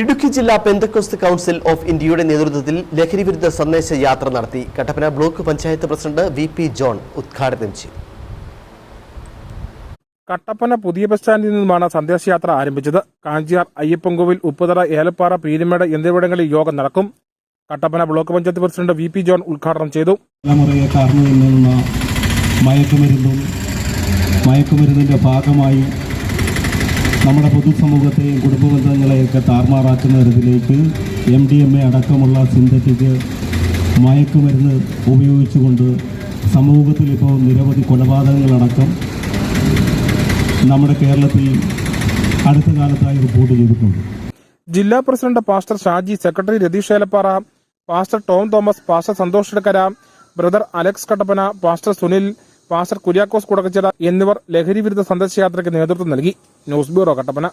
ഇടുക്കി ജില്ലാ Pentecost council of ഇന്ത്യയുടെ നേതൃത്വത്തിൽ ലഹരിവിരുദ്ധ സന്ദേശ യാത്ര നടത്തി. Kattappana block panchayat president V P John ഉദ്ഘാടനം ചെയ്തു. കട്ടപ്പന പുതിയ ബസ് സ്റ്റാൻഡിൽ നിന്നുമാണ് സന്ദേശയാത്ര ആരംഭിച്ചത്. കാഞ്ചിയാർ അയ്യപ്പൻകോവിൽ ഉപ്പുതറ ഏലപ്പാറ പീരുമേട് എന്നിവിടങ്ങളിൽ യോഗം നടക്കും. Kattappana block panchayat president V P John ഉദ്ഘാടനം ചെയ്തു. മയക്കുമരുന്നും മയക്കുമരുന്നിന്റെ ഭാഗമായി നമ്മുടെ പൊതുസമൂഹത്തെയും കുടുംബബന്ധങ്ങളെയൊക്കെ താർമാറാക്കുന്ന തരത്തിലേക്ക് എം ഡി എം എ അടക്കമുള്ള സിന്തറ്റിക് മയക്കുമരുന്ന് ഉപയോഗിച്ചുകൊണ്ട് സമൂഹത്തിൽ ഇപ്പോൾ നിരവധി കൊലപാതകങ്ങളടക്കം നമ്മുടെ കേരളത്തിൽ അടുത്ത കാലത്തായി റിപ്പോർട്ട് ചെയ്തിട്ടുണ്ട്. ജില്ലാ president pastor Shaji secretary Ratheesh Elappara pastor Tom Thomas pastor Santhosh Edakkara brother Alex Kattappana pastor Sunil pastor Kuriakose Kudakkachira എന്നിവർ ലഹരി വിരുദ്ധ സന്ദേശയാത്രയ്ക്ക് നേതൃത്വം നൽകി. News bureau Kattappana.